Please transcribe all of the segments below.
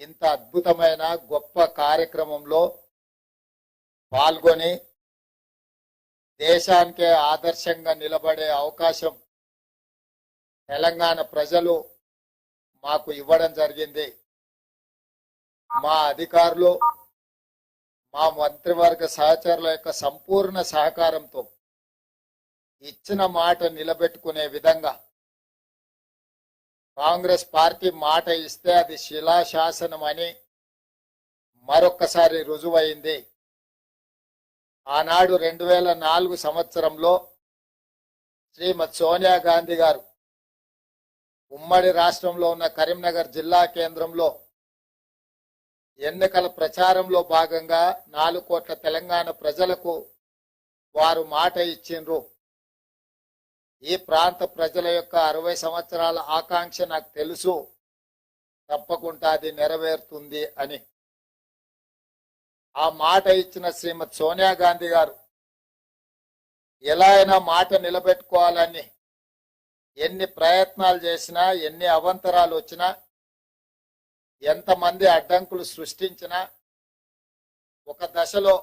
ఇంత అద్భుతమైన గొప్ప కార్యక్రమంలో పాల్గొని దేశానికే ఆదర్శంగా నిలబడే అవకాశం తెలంగాణ ప్రజలు మాకు ఇవ్వడం జరిగింది. మా అధికారులు మా మంత్రివర్గ సహచరుల యొక్క సంపూర్ణ సహకారంతో ఇచ్చిన మాట నిలబెట్టుకునే విధంగా కాంగ్రెస్ పార్టీ మాట ఇస్తే అది శిలాశాసనం అని మరొక్కసారి రుజువైంది. ఆనాడు రెండు వేల నాలుగు సంవత్సరంలో శ్రీమతి సోనియా గాంధీ గారు ఉమ్మడి రాష్ట్రంలో ఉన్న కరీంనగర్ జిల్లా కేంద్రంలో ఎన్నికల ప్రచారంలో భాగంగా నాలుగు కోట్ల తెలంగాణ ప్రజలకు వారు మాట ఇచ్చిండ్రు. ఈ ప్రాంత ప్రజల యొక్క అరవై సంవత్సరాల ఆకాంక్ష నాకు తెలుసు. తప్పకుండా అది నెరవేరుతుంది అని. ఆ మాట ఇచ్చిన శ్రీమతి సోనియా గాంధీ గారు ఎలా అయినా మాట నిలబెట్టుకోవాలని ఎన్ని ప్రయత్నాలు చేసినా ఎన్ని అవంతరాలు వచ్చినా ఎంతమంది అడ్డంకులు సృష్టించినా ఒక దశలో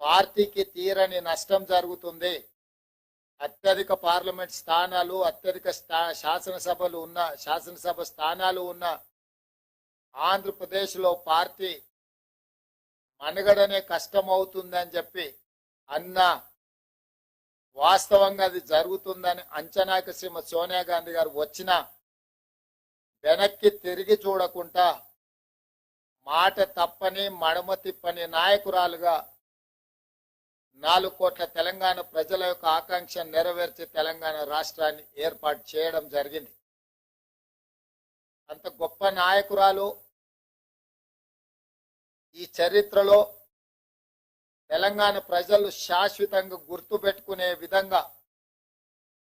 పార్టీకి తీరని నష్టం జరుగుతుంది. అత్యధిక పార్లమెంట్ స్థానాలు అత్యధిక స్థా- శాసనసభలు ఉన్న శాసనసభ స్థానాలు ఉన్న ఆంధ్రప్రదేశ్లో పార్టీ మనుగడనే కష్టమవుతుందని చెప్పి అన్న వాస్తవంగా అది జరుగుతుందని అంచనాకి శ్రీమతి సోనియా గాంధీ గారు వచ్చిన వెనక్కి తిరిగి చూడకుండా మాట తప్పని మడమ తిప్పని నాయకురాలుగా నాలుగు కోట్ల తెలంగాణ ప్రజల యొక్క ఆకాంక్ష నెరవేర్చి తెలంగాణ రాష్ట్రాన్ని ఏర్పాటు చేయడం జరిగింది. అంత గొప్ప నాయకురాలు ఈ చరిత్రలో తెలంగాణ ప్రజలు శాశ్వతంగా గుర్తుపెట్టుకునే విధంగా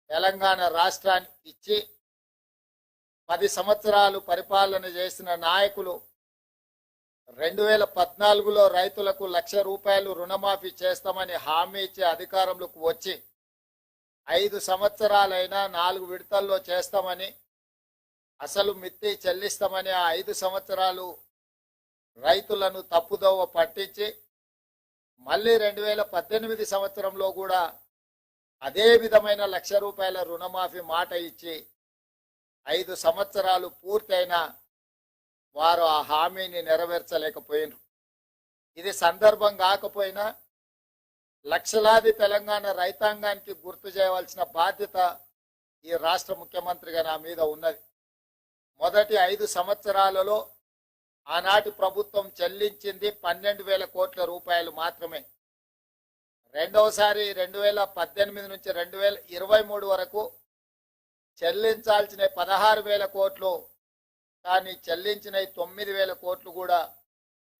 తెలంగాణ రాష్ట్రాన్ని ఇచ్చి పది సంవత్సరాలు పరిపాలన చేసిన నాయకులు రెండు వేల పద్నాలుగులో రైతులకు లక్ష రూపాయలు రుణమాఫీ చేస్తామని హామీ ఇచ్చి అధికారంలోకి వచ్చి ఐదు సంవత్సరాలైనా నాలుగు విడతల్లో చేస్తామని అసలు మిత్తి చెల్లిస్తామని ఆ ఐదు సంవత్సరాలు రైతులను తప్పుదోవ పట్టించి మళ్ళీ రెండు వేల పద్దెనిమిది సంవత్సరంలో కూడా అదే విధమైన లక్ష రూపాయల రుణమాఫీ మాట ఇచ్చి ఐదు సంవత్సరాలు పూర్తయినా వారు ఆ హామీని నెరవేర్చలేకపోయినారు. ఇది సందర్భం కాకపోయినా లక్షలాది తెలంగాణ రైతాంగానికి గుర్తు చేయవలసిన బాధ్యత ఈ రాష్ట్ర ముఖ్యమంత్రిగా నా మీద ఉన్నది. మొదటి ఐదు సంవత్సరాలలో ఆనాటి ప్రభుత్వం చెల్లించింది పన్నెండు వేల కోట్ల రూపాయలు మాత్రమే. రెండవసారి రెండు వేల పద్దెనిమిది నుంచి రెండు వేల ఇరవై మూడు వరకు చెల్లించాల్సిన పదహారు వేల కోట్లు కానీ చెల్లించిన తొమ్మిది వేల కోట్లు కూడా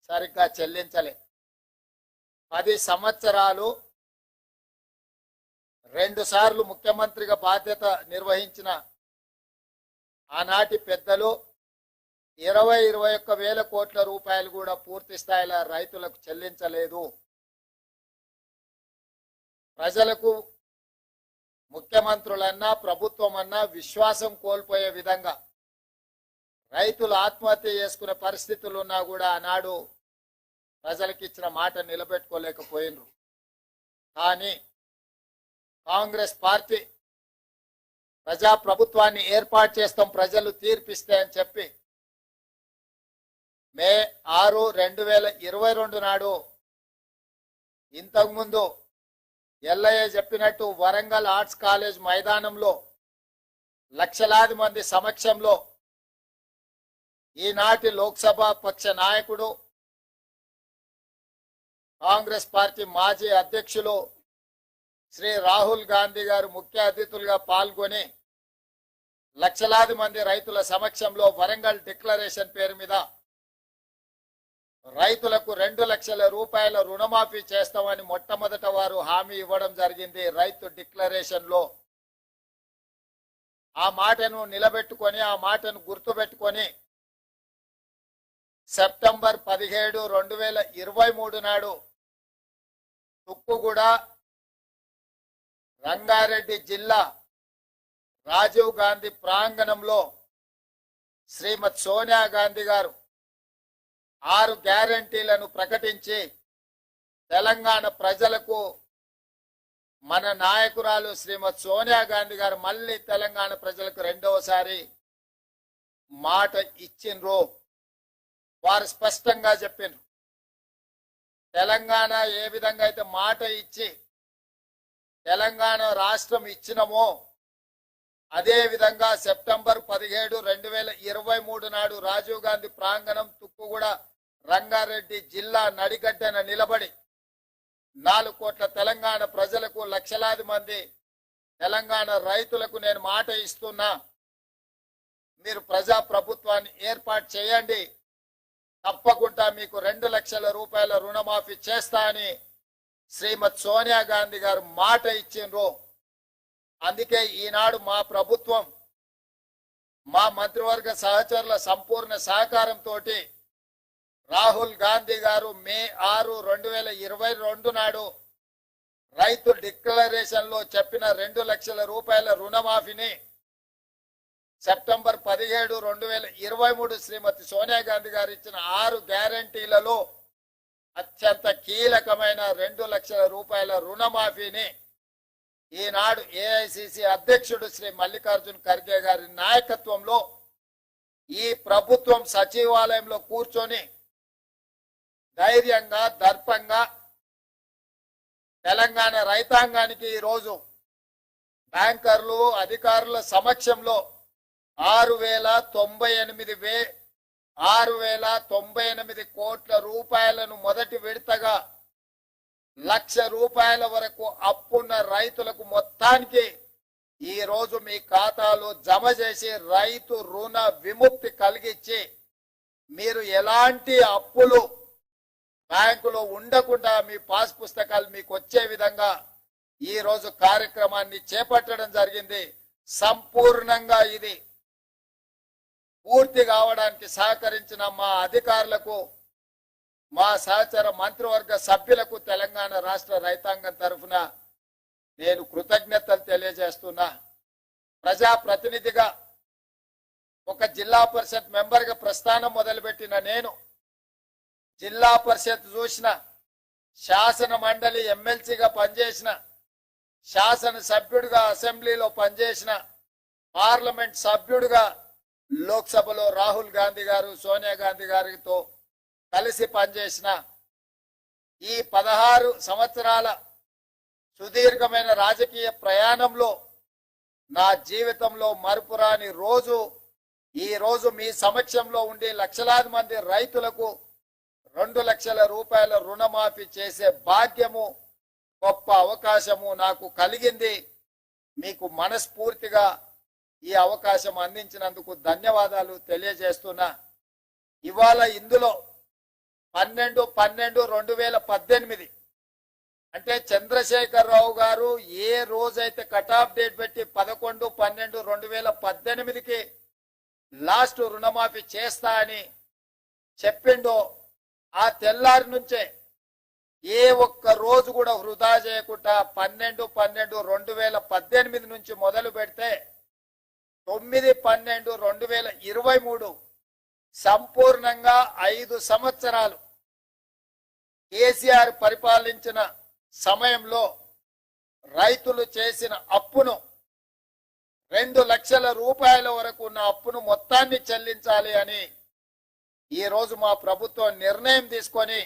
సరిగ్గా చెల్లించలే. పది సంవత్సరాలు రెండు సార్లు ముఖ్యమంత్రిగా బాధ్యత నిర్వహించిన ఆనాటి పెద్దలు ఇరవై ఇరవై ఒక్క వేల కోట్ల రూపాయలు కూడా పూర్తి స్థాయిలో రైతులకు చెల్లించలేదు. ప్రజలకు ముఖ్యమంత్రులన్నా ప్రభుత్వం అన్నా విశ్వాసం కోల్పోయే విధంగా రైతులు ఆత్మహత్య చేసుకునే పరిస్థితులు ఉన్నా కూడా ఆనాడు ప్రజలకు ఇచ్చిన మాట నిలబెట్టుకోలేకపోయినరు. కానీ కాంగ్రెస్ పార్టీ ప్రజా ప్రభుత్వాన్ని ఏర్పాటు చేస్తాం ప్రజలు తీర్పిస్తే అని చెప్పి మే ఆరు రెండు వేల ఇరవై రెండు నాడు ఇంతకుముందు ఎల్లయ్య చెప్పినట్టు వరంగల్ ఆర్ట్స్ కాలేజ్ మైదానంలో లక్షలాది మంది సమక్షంలో ఈనాటి లోక్సభ పక్ష నాయకుడు కాంగ్రెస్ పార్టీ మాజీ అధ్యక్షులు శ్రీ రాహుల్ గాంధీ గారు ముఖ్య అతిథులుగా పాల్గొని లక్షలాది మంది రైతుల సమక్షంలో వరంగల్ డిక్లరేషన్ పేరు మీద రైతులకు రెండు లక్షల రూపాయల రుణమాఫీ చేస్తామని మొట్టమొదట వారు హామీ ఇవ్వడం జరిగింది. రైతు డిక్లరేషన్లో ఆ మాటను నిలబెట్టుకొని ఆ మాటను గుర్తుపెట్టుకొని సెప్టెంబర్ పదిహేడు రెండు వేల ఇరవై మూడు నాడు తుక్కుగూడ రంగారెడ్డి జిల్లా రాజీవ్ గాంధీ ప్రాంగణంలో శ్రీమతి సోనియా గాంధీ గారు ఆరు గ్యారంటీలను ప్రకటించి తెలంగాణ ప్రజలకు మన నాయకురాలు శ్రీమతి సోనియా గాంధీ గారు మళ్ళీ తెలంగాణ ప్రజలకు రెండవసారి మాట ఇచ్చిండ్రు. వారు స్పష్టంగా చెప్పారు తెలంగాణ ఏ విధంగా అయితే మాట ఇచ్చి తెలంగాణ రాష్ట్రం ఇచ్చినమో అదే విధంగా సెప్టెంబర్ పదిహేడు రెండు వేల ఇరవై మూడు నాడు రాజీవ్ గాంధీ ప్రాంగణం తుక్కుగూడ రంగారెడ్డి జిల్లా నడిగడ్డన నిలబడి నాలుగు కోట్ల తెలంగాణ ప్రజలకు లక్షలాది మంది తెలంగాణ రైతులకు నేను మాట ఇస్తున్నా. మీరు ప్రజా ప్రభుత్వాన్ని ఏర్పాటు చేయండి. తప్పకుండా మీకు రెండు లక్షల రూపాయల రుణమాఫీ చేస్తా అని శ్రీమతి సోనియా గాంధీ గారు మాట ఇచ్చిండ్రు. అందుకే ఈనాడు మా ప్రభుత్వం మా మంత్రివర్గ సహచరుల సంపూర్ణ సహకారంతో రాహుల్ గాంధీ గారు మే ఆరు రెండు వేల ఇరవై రెండు నాడు రైతు డిక్లరేషన్లో చెప్పిన రెండు లక్షల రూపాయల రుణమాఫీని సెప్టెంబర్ పదిహేడు రెండు వేల ఇరవై మూడు శ్రీమతి సోనియా గాంధీ గారు ఇచ్చిన ఆరు గ్యారంటీలలో అత్యంత కీలకమైన రెండు లక్షల రూపాయల రుణమాఫీని ఈనాడు ఏఐసిసి అధ్యక్షుడు శ్రీ మల్లికార్జున్ ఖర్గే గారి నాయకత్వంలో ఈ ప్రభుత్వం సచివాలయంలో కూర్చొని ధైర్యంగా దర్పంగా తెలంగాణ రైతాంగానికి ఈరోజు బ్యాంకర్లు అధికారుల సమక్షంలో ఆరు వేల తొంభై ఎనిమిది వే ఆరు వేల తొంభై ఎనిమిది కోట్ల రూపాయలను మొదటి విడతగా లక్ష రూపాయల వరకు అప్పున్న రైతులకు మొత్తానికి ఈ రోజు మీ ఖాతాలో జమ చేసి రైతు రుణ విముక్తి కలిగించి మీరు ఎలాంటి అప్పులు బ్యాంకులో ఉండకుండా మీ పాస్ పుస్తకాలు మీకు వచ్చే విధంగా ఈ రోజు కార్యక్రమాన్ని చేపట్టడం జరిగింది. సంపూర్ణంగా ఇది పూర్తి కావడానికి సహకరించిన మా అధికారులకు మా సహచర మంత్రివర్గ సభ్యులకు తెలంగాణ రాష్ట్ర రైతాంగం తరఫున నేను కృతజ్ఞతలు తెలియజేస్తున్నా. ప్రజా ప్రతినిధిగా ఒక జిల్లా పరిషత్ మెంబర్గా ప్రస్థానం మొదలుపెట్టిన నేను జిల్లా పరిషత్ చూసిన శాసన మండలి ఎమ్మెల్సీగా పనిచేసిన శాసన సభ్యుడిగా అసెంబ్లీలో పనిచేసిన పార్లమెంట్ సభ్యుడిగా లోక్సభలో రాహుల్ గాంధీ గారు సోనియా గాంధీ గారితో కలిసి పనిచేసిన ఈ పదహారు సంవత్సరాల సుదీర్ఘమైన రాజకీయ ప్రయాణంలో నా జీవితంలో మరుపురాని రోజు ఈ రోజు మీ సమక్షంలో ఉండి లక్షలాది మంది రైతులకు రెండు లక్షల రూపాయల రుణమాఫీ చేసే భాగ్యము గొప్ప అవకాశము నాకు కలిగింది. మీకు మనస్ఫూర్తిగా ఈ అవకాశం అందించినందుకు ధన్యవాదాలు తెలియజేస్తున్నా. ఇవాళ ఇందులో పన్నెండు పన్నెండు రెండు వేల పద్దెనిమిది. అంటే చంద్రశేఖరరావు గారు ఏ రోజైతే కట్ ఆఫ్ డేట్ పెట్టి పదకొండు పన్నెండు రెండు వేల పద్దెనిమిదికి లాస్ట్ రుణమాఫీ చేస్తా అని చెప్పిండో ఆ తెల్లారి నుంచే ఏ ఒక్క రోజు కూడా వృధా చేయకుండా పన్నెండు పన్నెండు రెండు వేల పద్దెనిమిది నుంచి మొదలు పెడితే తొమ్మిది పన్నెండు రెండు వేల ఇరవై మూడు సంపూర్ణంగా ఐదు సంవత్సరాలు కేసీఆర్ పరిపాలించిన సమయంలో రైతులు చేసిన అప్పును రెండు లక్షల రూపాయల వరకు ఉన్న అప్పును మొత్తాన్ని చెల్లించాలి అని ఈరోజు మా ప్రభుత్వం నిర్ణయం తీసుకొని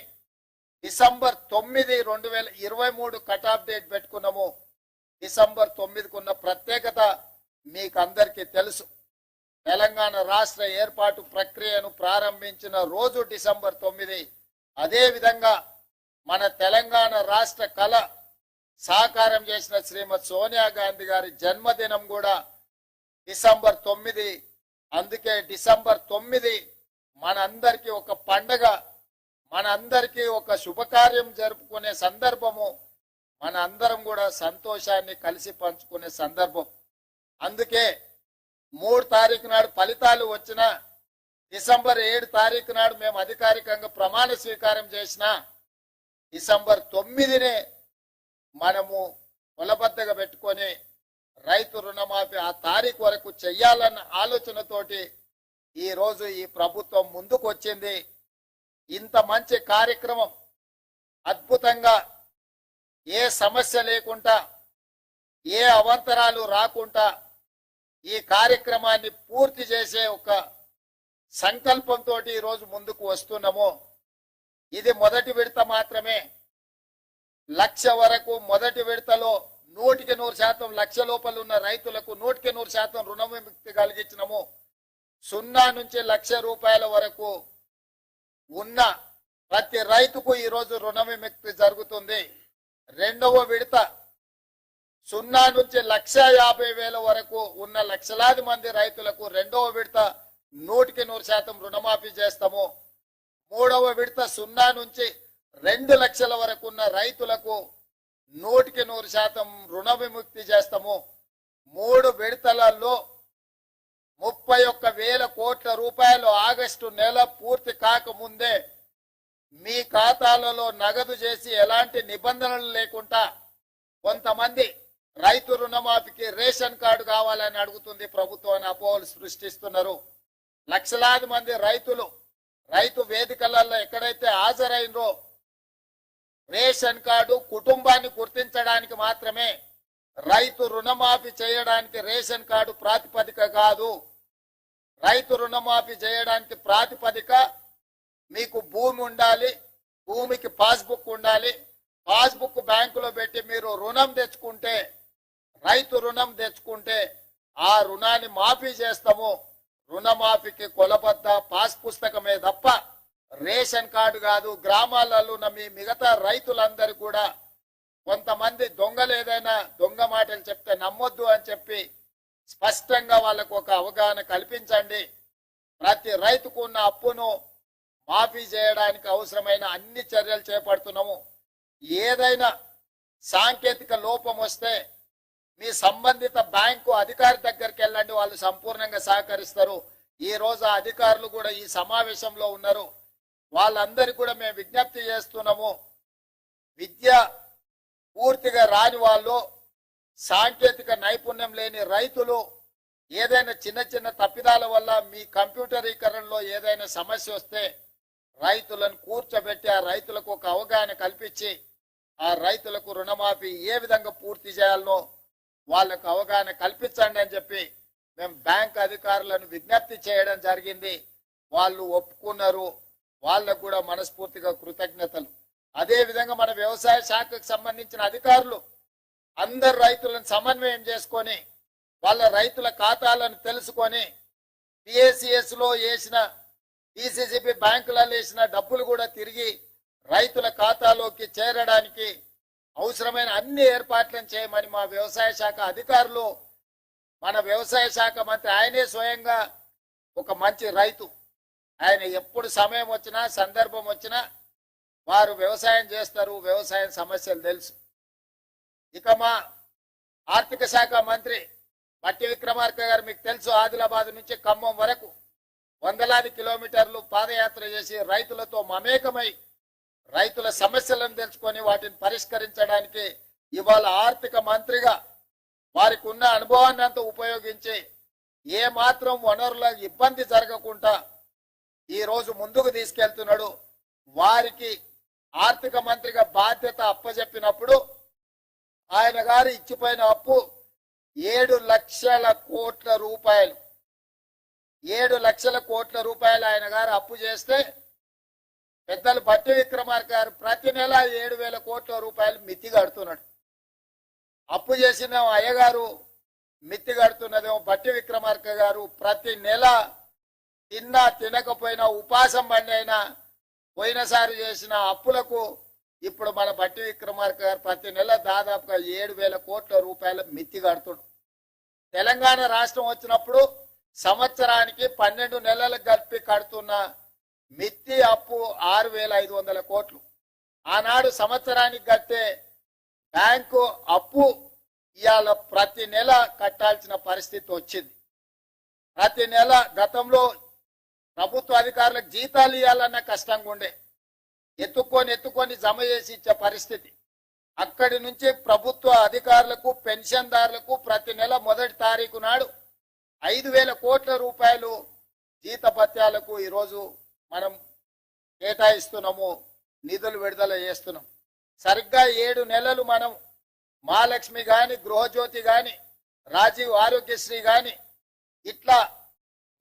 డిసెంబర్ తొమ్మిది రెండు వేల ఇరవై మూడు కట్ డేట్ పెట్టుకున్నాము. డిసెంబర్ తొమ్మిదికి ఉన్న ప్రత్యేకత మీకు అందరికీ తెలుసు. తెలంగాణ రాష్ట్ర ఏర్పాటు ప్రక్రియను ప్రారంభించిన రోజు డిసెంబర్ తొమ్మిది. అదేవిధంగా మన తెలంగాణ రాష్ట్ర కళ సాకారం చేసిన శ్రీమతి సోనియా గాంధీ గారి జన్మదినం కూడా డిసెంబర్ తొమ్మిది. అందుకే డిసెంబర్ తొమ్మిది మనందరికీ ఒక పండగ మనందరికీ ఒక శుభకార్యం జరుపుకునే సందర్భము మన అందరం కూడా సంతోషాన్ని కలిసి పంచుకునే సందర్భం. అందుకే మూడు తారీఖు నాడు ఫలితాలు వచ్చిన డిసెంబర్ ఏడు తారీఖు నాడు మేము అధికారికంగా ప్రమాణ స్వీకారం చేసిన డిసెంబర్ తొమ్మిదినే మనము కులబద్దగా పెట్టుకొని రైతు రుణమాఫీ ఆ తారీఖు వరకు చెయ్యాలన్న ఆలోచనతోటి ఈరోజు ఈ ప్రభుత్వం ముందుకు వచ్చింది. ఇంత మంచి కార్యక్రమం అద్భుతంగా ఏ సమస్య లేకుండా ఏ అవంతరాలు రాకుండా ఈ కార్యక్రమాన్ని పూర్తి చేసే ఒక సంకల్పంతో ఈరోజు ముందుకు వస్తున్నాము. ఇది మొదటి విడత మాత్రమే. లక్ష వరకు మొదటి విడతలో నూటికి నూరు శాతం లక్ష లోపల ఉన్న రైతులకు నూటికి నూరు శాతం రుణ విముక్తి కలిగించినము. సున్నా నుంచి లక్ష రూపాయల వరకు ఉన్న ప్రతి రైతుకు ఈరోజు రుణ విముక్తి జరుగుతుంది. రెండవ విడత సున్నా నుంచి లక్ష యాభై వేల వరకు ఉన్న లక్షలాది మంది రైతులకు రెండవ విడత నూటికి నూరు శాతం రుణమాఫీ చేస్తాము. మూడవ విడత సున్నా నుంచి రెండు లక్షల వరకు ఉన్న రైతులకు నూటికి నూరు శాతం రుణ విముక్తి చేస్తాము. మూడు విడతలలో ముప్పై ఒక్క వేల కోట్ల రూపాయలు ఆగస్టు నెల పూర్తి కాకముందే మీ ఖాతాలలో నగదు చేసి ఎలాంటి నిబంధనలు లేకుండా కొంతమంది రైతు రుణమాఫీకి రేషన్ కార్డు కావాలని అడుగుతుంది ప్రభుత్వం అపోహలు సృష్టిస్తున్నారు. లక్షలాది మంది రైతులు రైతు వేదికలలో ఎక్కడైతే హాజరైనరో రేషన్ కార్డు కుటుంబాన్ని గుర్తించడానికి మాత్రమే రైతు రుణమాఫీ చేయడానికి రేషన్ కార్డు ప్రాతిపదిక కాదు. రైతు రుణమాఫీ చేయడానికి ప్రాతిపదిక మీకు భూమి ఉండాలి భూమికి పాస్బుక్ ఉండాలి. పాస్బుక్ బ్యాంకులో పెట్టి మీరు రుణం తెచ్చుకుంటే రైతు రుణం తెచ్చుకుంటే ఆ రుణాన్ని మాఫీ చేస్తాము. రుణమాఫీకి కొలబద్ద పాస్ పుస్తకమే తప్ప రేషన్ కార్డు కాదు గ్రామాలలో ఉన్న మీ మిగతా రైతులందరూ కూడా కొంతమంది దొంగలు ఏదైనా దొంగ మాటలు చెప్తే నమ్మొద్దు అని చెప్పి స్పష్టంగా వాళ్ళకు ఒక అవగాహన కల్పించండి. ప్రతి రైతుకు ఉన్న అప్పును మాఫీ చేయడానికి అవసరమైన అన్ని చర్యలు చేపడుతున్నాము. ఏదైనా సాంకేతిక లోపం వస్తే మీ సంబంధిత బ్యాంకు అధికారి దగ్గరికి వెళ్ళండి వాళ్ళు సంపూర్ణంగా సహకరిస్తారు. ఈ రోజు అధికారులు కూడా ఈ సమావేశంలో ఉన్నారు. వాళ్ళందరికీ కూడా మేము విజ్ఞప్తి చేస్తున్నాము. విద్య పూర్తిగా రాని వాళ్ళు సాంకేతిక నైపుణ్యం లేని రైతులు ఏదైనా చిన్న చిన్న తప్పిదాల వల్ల మీ కంప్యూటరీకరణలో ఏదైనా సమస్య వస్తే రైతులను కూర్చోబెట్టి ఆ రైతులకు ఒక అవగాహన కల్పించి ఆ రైతులకు రుణమాఫీ ఏ విధంగా పూర్తి చేయాలనో వాళ్ళకు అవగాహన కల్పించండి అని చెప్పి మేము బ్యాంక్ అధికారులను విజ్ఞప్తి చేయడం జరిగింది. వాళ్ళు ఒప్పుకున్నారు. వాళ్ళకు కూడా మనస్ఫూర్తిగా కృతజ్ఞతలు. అదేవిధంగా మన వ్యవసాయ శాఖకు సంబంధించిన అధికారులు అందరు రైతులను సమన్వయం చేసుకొని వాళ్ళ రైతుల ఖాతాలను తెలుసుకొని పిఏసిఎస్లో వేసిన పిసిసిబి బ్యాంకులలో వేసిన డబ్బులు కూడా తిరిగి రైతుల ఖాతాలోకి చేరడానికి అవసరమైన అన్ని ఏర్పాట్లను చేయమని మా వ్యవసాయ శాఖ అధికారులు మన వ్యవసాయ శాఖ మంత్రి ఆయనే స్వయంగా ఒక మంచి రైతు. ఆయన ఎప్పుడు సమయం వచ్చినా సందర్భం వచ్చినా వారు వ్యవసాయం చేస్తారు వ్యవసాయం సమస్యలు తెలుసు. ఇక మా ఆర్థిక శాఖ మంత్రి మట్టి విక్రమార్క గారు మీకు తెలుసు ఆదిలాబాద్ నుంచి ఖమ్మం వరకు వందలాది కిలోమీటర్లు పాదయాత్ర చేసి రైతులతో మమేకమై రైతుల సమస్యలను తెలుసుకొని వాటిని పరిష్కరించడానికి ఇవాళ ఆర్థిక మంత్రిగా వారికి ఉన్న అనుభవాన్ని అంతా ఉపయోగించి ఏ మాత్రం వనరుల ఇబ్బంది జరగకుండా ఈరోజు ముందుకు తీసుకెళ్తున్నాడు. వారికి ఆర్థిక మంత్రిగా బాధ్యత అప్పజెప్పినప్పుడు ఆయన గారు ఇచ్చిపోయిన అప్పు ఏడు లక్షల కోట్ల రూపాయలు. ఏడు లక్షల కోట్ల రూపాయలు ఆయన గారు అప్పు చేస్తే పెద్దలు భట్టి విక్రమార్ గారు ప్రతి నెల ఏడు వేల కోట్ల రూపాయలు మిత్తి కడుతున్నాడు. అప్పు చేసిన అయ్యగారు మిత్తి కడుతున్నదేమో భట్టి విక్రమార్క గారు. ప్రతి నెల తిన్నా తినకపోయినా ఉపాసం బండి అయినా పోయినసారి చేసిన అప్పులకు ఇప్పుడు మన భట్టి విక్రమార్క గారు ప్రతి నెల దాదాపుగా ఏడు వేల కోట్ల రూపాయల మిత్తి కడుతుడు తెలంగాణ రాష్ట్రం వచ్చినప్పుడు సంవత్సరానికి పన్నెండు నెలలకు కలిపి కడుతున్న మిత్తి అప్పు ఆరు వేల ఐదు వందల కోట్లు. ఆనాడు సంవత్సరానికి కట్టే బ్యాంకు అప్పు ఇవాళ ప్రతి నెల కట్టాల్సిన పరిస్థితి వచ్చింది. ప్రతి నెల గతంలో ప్రభుత్వ అధికారులకు జీతాలు ఇవ్వాలన్న కష్టంగా ఉండే ఎత్తుకొని ఎత్తుకొని జమ చేసి ఇచ్చే పరిస్థితి. అక్కడి నుంచి ప్రభుత్వ అధికారులకు పెన్షన్దారులకు ప్రతి నెల మొదటి తారీఖు నాడు ఐదు వేల కోట్ల రూపాయలు జీతభత్యాలకు ఈరోజు మనం కేటాయిస్తున్నాము నిధులు విడుదల చేస్తున్నాం. సరిగ్గా ఏడు నెలలు మనం మహాలక్ష్మి కానీ గృహజ్యోతి కానీ రాజీవ్ ఆరోగ్యశ్రీ కానీ ఇట్లా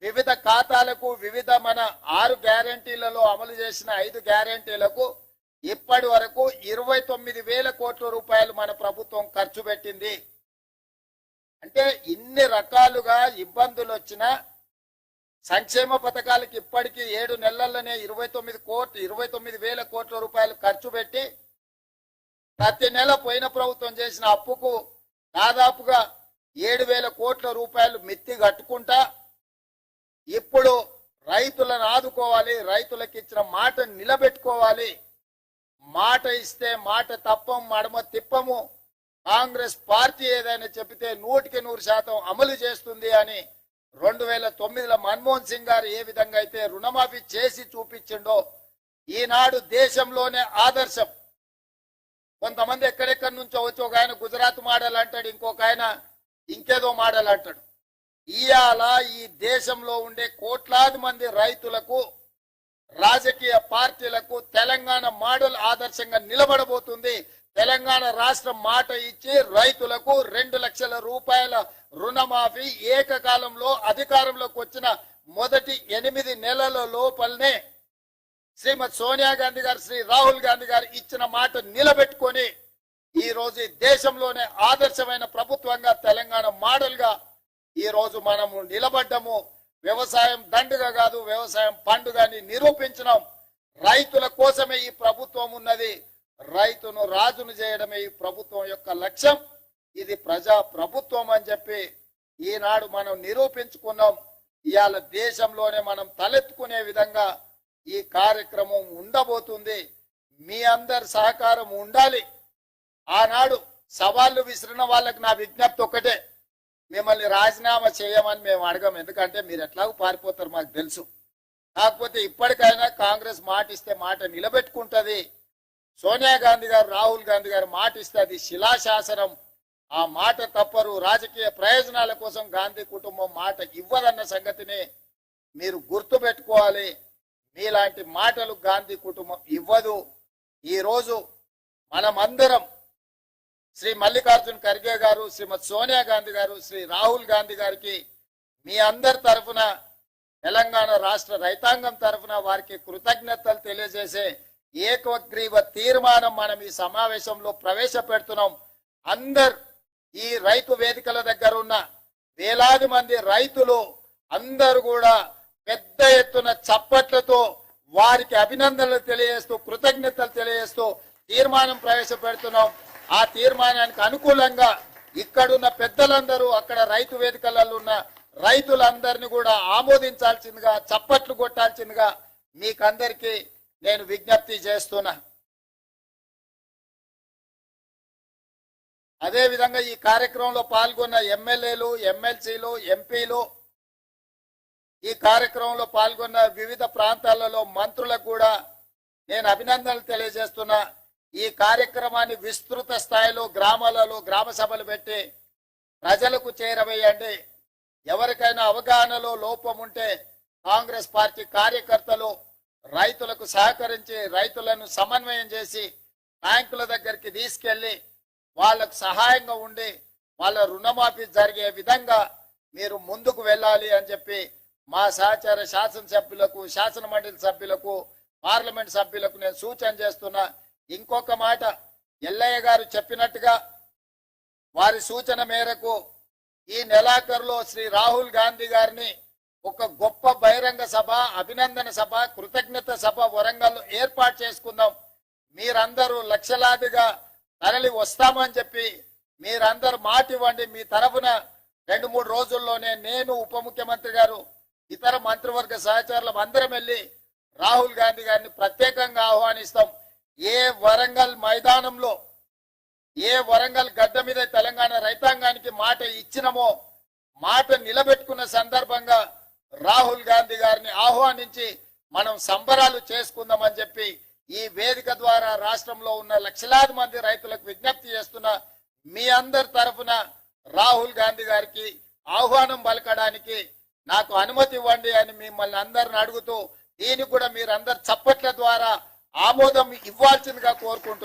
వివిధ ఖాతాలకు వివిధ మన ఆరు గ్యారంటీలలో అమలు చేసిన ఐదు గ్యారంటీలకు ఇప్పటి వరకు ఇరవై తొమ్మిది వేల కోట్ల రూపాయలు మన ప్రభుత్వం ఖర్చు పెట్టింది. అంటే ఇన్ని రకాలుగా ఇబ్బందులు వచ్చినా సంక్షేమ పథకాలకి ఇప్పటికీ ఏడు నెలల్లోనే ఇరవై తొమ్మిది కోట్లు ఇరవై తొమ్మిది వేల కోట్ల రూపాయలు ఖర్చు పెట్టి ప్రతి నెల పోయిన ప్రభుత్వం చేసిన అప్పుకు దాదాపుగా ఏడు వేల కోట్ల రూపాయలు మిత్తి కట్టుకుంటా ఇప్పుడు రైతులను ఆదుకోవాలి రైతులకు ఇచ్చిన మాట నిలబెట్టుకోవాలి. మాట ఇస్తే మాట తప్పం మడమ తిప్పము. కాంగ్రెస్ పార్టీ ఏదైనా చెబితే నూటికి నూరు శాతం అమలు చేస్తుంది అని రెండు వేల తొమ్మిదిలో మన్మోహన్ సింగ్ గారు ఏ విధంగా అయితే రుణమాఫీ చేసి చూపించిండో ఈనాడు దేశంలోనే ఆదర్శం. కొంతమంది ఎక్కడెక్కడి నుంచో వచ్చి ఒక ఆయన గుజరాత్ మోడల్ అంటాడు ఇంకొక ఆయన ఇంకేదో మోడల్ అంటాడు. ఇవాళ ఈ దేశంలో ఉండే కోట్లాది మంది రైతులకు రాజకీయ పార్టీలకు తెలంగాణ మోడల్ ఆదర్శంగా నిలబడబోతుంది. తెలంగాణ రాష్ట్రం మాట ఇచ్చి రైతులకు రెండు లక్షల రూపాయల రుణమాఫీ ఏకకాలంలో అధికారంలోకి వచ్చిన మొదటి ఎనిమిది నెలల లోపలనే శ్రీమతి సోనియా గాంధీ గారు శ్రీ రాహుల్ గాంధీ గారు ఇచ్చిన మాట నిలబెట్టుకొని ఈ రోజు ఈ దేశంలోనే ఆదర్శమైన ప్రభుత్వంగా తెలంగాణ మోడల్గా ఈరోజు ఈ రోజు మనము నిలబడ్డము. వ్యవసాయం దండుగ కాదు వ్యవసాయం పండుగ అని నిరూపించడం రైతుల కోసమే ఈ ప్రభుత్వం ఉన్నది. రైతును రాజును చేయడమే ఈ ప్రభుత్వం యొక్క లక్ష్యం. ఇది ప్రజా ప్రభుత్వం అని చెప్పి ఈనాడు మనం నిరూపించుకున్నాం. ఇవాళ దేశంలోనే మనం తలెత్తుకునే విధంగా ఈ కార్యక్రమం ఉండబోతుంది. మీ అందరి సహకారం ఉండాలి. ఆనాడు సవాళ్ళు విసిరిన వాళ్ళకి నా విజ్ఞప్తి ఒకటే మిమ్మల్ని రాజీనామా చేయమని మేము అడగం. ఎందుకంటే మీరు ఎట్లాగో పారిపోతారు మాకు తెలుసు. కాకపోతే ఇప్పటికైనా కాంగ్రెస్ మాట ఇస్తే మాట నిలబెట్టుకుంటుంది. సోనియా గాంధీ గారు రాహుల్ గాంధీ గారు మాట ఇస్తే అది శిలాశాసనం. ఆ మాట తప్పరు. రాజకీయ ప్రయోజనాల కోసం గాంధీ కుటుంబం మాట ఇవ్వదన్న సంగతిని మీరు గుర్తు పెట్టుకోవాలి. మీలాంటి మాటలు గాంధీ కుటుంబం ఇవ్వదు. ఈరోజు మనమందరం శ్రీ మల్లికార్జున్ ఖర్గే గారు శ్రీమతి సోనియా గాంధీ గారు శ్రీ రాహుల్ గాంధీ గారికి మీ అందరి తరఫున తెలంగాణ రాష్ట్ర రైతాంగం తరఫున వారికి కృతజ్ఞతలు తెలియజేసే ఏకగ్రీవ తీర్మానం మనం ఈ సమావేశంలో ప్రవేశపెడుతున్నాం. అందరు ఈ రైతు వేదికల దగ్గర ఉన్న వేలాది మంది రైతులు అందరూ కూడా పెద్ద ఎత్తున చప్పట్లతో వారికి అభినందనలు తెలియజేస్తూ కృతజ్ఞతలు తెలియజేస్తూ తీర్మానం ప్రవేశపెడుతున్నాం. ఆ తీర్మానానికి అనుకూలంగా ఇక్కడున్న పెద్దలందరూ అక్కడ రైతు వేదికలలో ఉన్న రైతులందరినీ కూడా ఆమోదించాల్సిందిగా చప్పట్లు కొట్టాల్సిందిగా మీకందరికీ నేను విజ్ఞప్తి చేస్తున్నా. అదేవిధంగా ఈ కార్యక్రమంలో పాల్గొన్న ఎమ్మెల్యేలు ఎమ్మెల్సీలు ఎంపీలు ఈ కార్యక్రమంలో పాల్గొన్న వివిధ ప్రాంతాలలో మంత్రులకు కూడా నేను అభినందనలు తెలియజేస్తున్నా. ఈ కార్యక్రమాన్ని విస్తృత స్థాయిలో గ్రామాలలో గ్రామ సభలు పెట్టి ప్రజలకు చేరవేయండి. ఎవరికైనా అవగాహనలో లోపం ఉంటే కాంగ్రెస్ పార్టీ కార్యకర్తలు రైతులకు సహకరించి రైతులను సమన్వయం చేసి బ్యాంకుల దగ్గరికి తీసుకెళ్ళి వాళ్ళకు సహాయంగా ఉండి వాళ్ళ రుణమాఫీ జరిగే విధంగా మీరు ముందుకు వెళ్ళాలి అని చెప్పి మా సహచార శాసనసభ్యులకు శాసన మండలి సభ్యులకు పార్లమెంట్ సభ్యులకు నేను సూచన చేస్తున్నా. ఇంకొక మాట ఎల్లయ్య గారు చెప్పినట్టుగా వారి సూచన మేరకు ఈ నెలాఖరులో శ్రీ రాహుల్ గాంధీ గారిని ఒక గొప్ప బహిరంగ సభ అభినందన సభ కృతజ్ఞత సభ వరంగల్ ఏర్పాటు చేసుకుందాం. మీరందరూ లక్షలాదిగా తరలి వస్తామని చెప్పి మీరందరూ మాట ఇవ్వండి. మీ తరఫున రెండు మూడు రోజుల్లోనే నేను ఉప ముఖ్యమంత్రి గారు ఇతర మంత్రివర్గ సహచరులం అందరం వెళ్ళి రాహుల్ గాంధీ గారిని ప్రత్యేకంగా ఆహ్వానిస్తాం. ఏ వరంగల్ మైదానంలో ఏ వరంగల్ గడ్డ మీద తెలంగాణ రైతాంగానికి మాట ఇచ్చినమో మాట నిలబెట్టుకున్న సందర్భంగా రాహుల్ గాంధీ గారిని ఆహ్వానించి మనం సంబరాలు చేసుకుందామని చెప్పి ఈ వేదిక ద్వారా రాష్ట్రంలో ఉన్న లక్షలాది మంది రైతులకు విజ్ఞప్తి చేస్తున్న మీ అందరి తరఫున రాహుల్ గాంధీ గారికి ఆహ్వానం పలకడానికి నాకు అనుమతి ఇవ్వండి అని మిమ్మల్ని అందరిని అడుగుతూ దీనికి కూడా మీరందరు చప్పట్ల ద్వారా ఆమోదం ఇవ్వాల్సిందిగా కోరుకుంటున్నారు